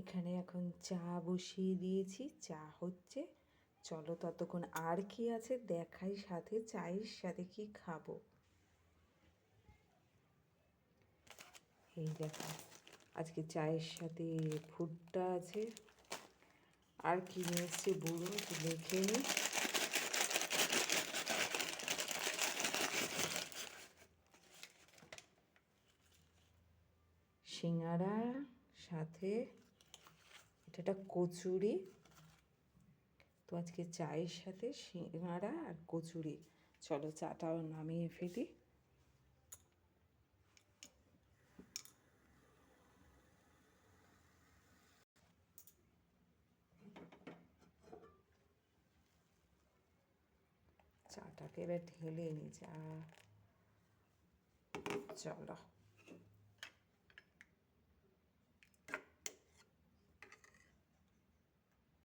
এখানে এখন চা বসিয়ে দিয়েছি। চা হচ্ছে। চলো ততক্ষণ আর কি আছে দেখাই সাথে, চায়ের সাথে কি খাব। এই দেখো, আজকে চায়ের সাথে ভুট্টা আছে। আর কি নিয়ে এসছে বুড়ো দেখে নিই। সিঙ্গারা, সাথে একটা কচুরি। তো আজকে চায়ের সাথে সিঙ্গারা আর কচুরি। চলো চাটাও নামিয়ে ফেলি। চাটাকে এবার ঢেলে নি চা চলো।